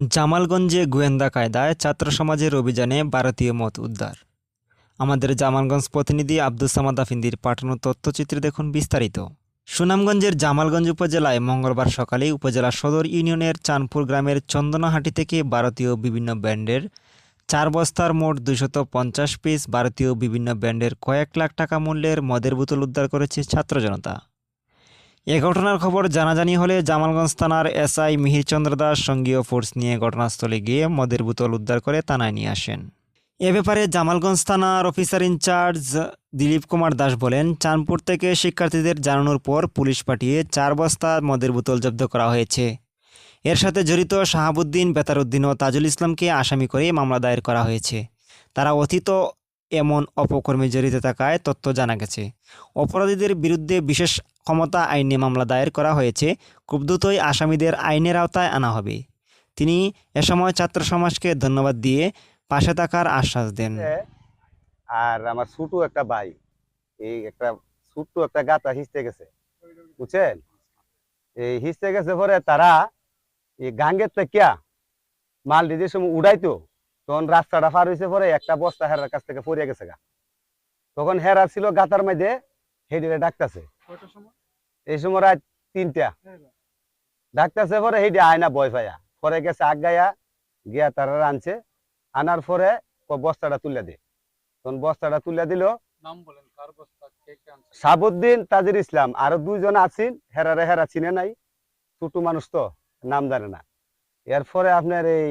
জামালগঞ্জে গোয়েন্দা কায়দায় ছাত্র সমাজের অভিযানে ভারতীয় মত উদ্ধার। আমাদের জামালগঞ্জ প্রতিনিধি আব্দুল সামাদ আফিন্দির পাঠানো তথ্যচিত্রে দেখুন বিস্তারিত। সুনামগঞ্জের জামালগঞ্জ উপজেলায় মঙ্গলবার সকালে উপজেলা সদর ইউনিয়নের চাঁদপুর গ্রামের চন্দনাহাটি থেকে ভারতীয় বিভিন্ন ব্যান্ডের চার বস্তার মোট দুশত পঞ্চাশ পিস ভারতীয় বিভিন্ন ব্যান্ডের কয়েক লাখ টাকা মূল্যের মদের বোতল উদ্ধার করেছে ছাত্র জনতা। এ ঘটনার খবর জানাজানি হলে জামালগঞ্জ থানার এসআই মিহিরচন্দ্র দাস সঙ্গীয় ফোর্স নিয়ে ঘটনাস্থলে গিয়ে মদের বোতল উদ্ধার করে থানায় নিয়ে আসেন। এ ব্যাপারে জামালগঞ্জ থানার officer in charge Dilip Kumar Das বলেন, চাঁদপুর থেকে শিক্ষার্থীদের জানানোর পর পুলিশ পাঠিয়ে চার বস্তা মদের বোতল জব্দ করা হয়েছে। এর সাথে জড়িত শাহাবুদ্দিন, বেতারউদ্দিন ও তাজুল ইসলামকে আসামি করে মামলা দায়ের করা হয়েছে। তারা অতীত এমন অপকর্মে জড়িত থাকায় তথ্য জানা গেছে। অপরাধীদের বিরুদ্ধে বিশেষ ক্ষমতা আইনে মামলা দায়ের করা হয়েছে। খুব দ্রুতই আসামিদের আইনের আওতায় আনা হবে। তিনি এ সময় ছাত্র সমাজকে ধন্যবাদ দিয়ে পাশে থাকার আশ্বাস দেন। আর আমার ছোট একটা ভাই, এই একটা ছোট্ট একটা গাতা হিসতে গেছে। বুঝছেন? এই হিসতে গেছে পরে তারা এই গাঙ্গের থেকে মাল যে সময় উড়াইতো তখন রাস্তাটা পার হয়েছে পরে একটা বস্তা হেরার কাছ থেকে পড়ে গেছে গা। তখন হেরা ছিল গাতার মধ্যে হেডিরে ডাকতেছে। এই সময় রাত তিনটা। ডাকতেছে পরে হেডি আয়না বয় পাইয়া পরে গেছে আগাইয়া গিয়া তারা আনছে আনার পরে বস্তাটা তুলে দে। তখন বস্তাটা তুলে দিল। সাবুদ্দিন তাজির ইসলাম আরও দুইজন আছেন হেরারে হেরা চিনে নাই। ছোট মানুষ তো নাম জানে না। এরপরে আপনার এই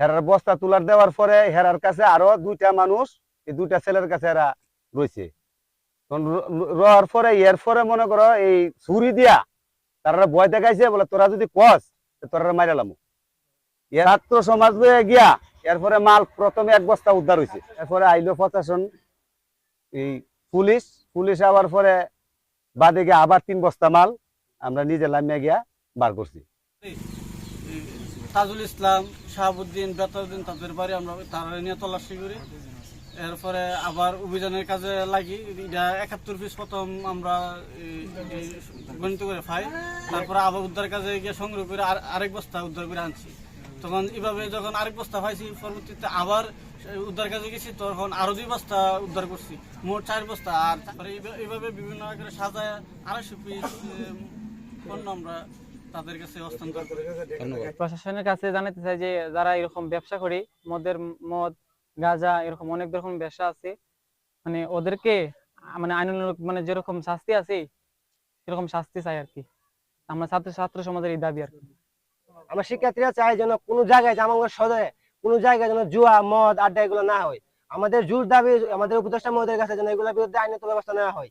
হেরার বস্তা তুলার দেওয়ার পরে হেরার কাছে আরও দুইটা মানুষ, এই দুইটা ছেলের কাছে এরা রয়েছে। তখন র- র- রওয়ার পরে, এর পরে মনে করো এই ছুরি দিয়া তারা ভয় দেখাইছে, বলে তোরা যদি কস তোরা মাইরালাম এর ছাত্র সমাজ লয়ে গিয়া এরপরে মাল প্রথমে এক বস্তা উদ্ধার হয়েছে এরপরে আইলো প্রশাসন, এই পুলিশ পুলিশ আবার পরে বাদে গিয়ে আবার তিন বস্তা মাল আমরা নিজে লামিয়ে গিয়া বার করছি। তাজুল ইসলাম, শাহাবুদ্দিন বেতারউদ্দিন তাদের বাড়ি আমরা তারা নিয়ে তল্লাশি করি। এরপরে আবার অভিযানের কাজে লাগি। এটা একাত্তর পিস প্রথম আমরা গণিত করে পাই তারপরে আবার উদ্ধার কাজে গিয়ে সংগ্রহ করে আর, আরেক বস্তা উদ্ধার করে আনছি। তখন এভাবে যখন আরেক বস্তা পাইছি, পরবর্তীতে আবার উদ্ধার কাজে গেছি, তখন আরও দুই বস্তা উদ্ধার করছি। মোট চার বস্তা। আর তারপরে এইভাবে- বিভিন্ন সাজায়। আড়াইশো পিস পণ্য আমরা তাদের কাছে হস্তান্তর করি প্রশাসনের কাছে জানাতে চাই যে যারা এরকম ব্যবসা করি মদের মদ গাঁজা এরকম অনেক রকম ব্যবসা আছে মানে ওদেরকে মানে আইনানুগ মানে যেরকম শাস্তি আছে সেরকম শাস্তি চাই আর কি। আমরা ছাত্র ছাত্র সমাজের এই দাবি আর কি। আমরা শিক্ষার্থীরা চাই যেন কোনো জায়গায় জামালগঞ্জ সদরে কোনো জায়গায় যেন জুয়া মদ আড্ডা এগুলো না হয়। আমাদের জোর দাবি আমাদের উপদেষ্টা মহোদয়ের কাছে যেন এগুলোর বিরুদ্ধে আইনত ব্যবস্থা নেওয়া হয়।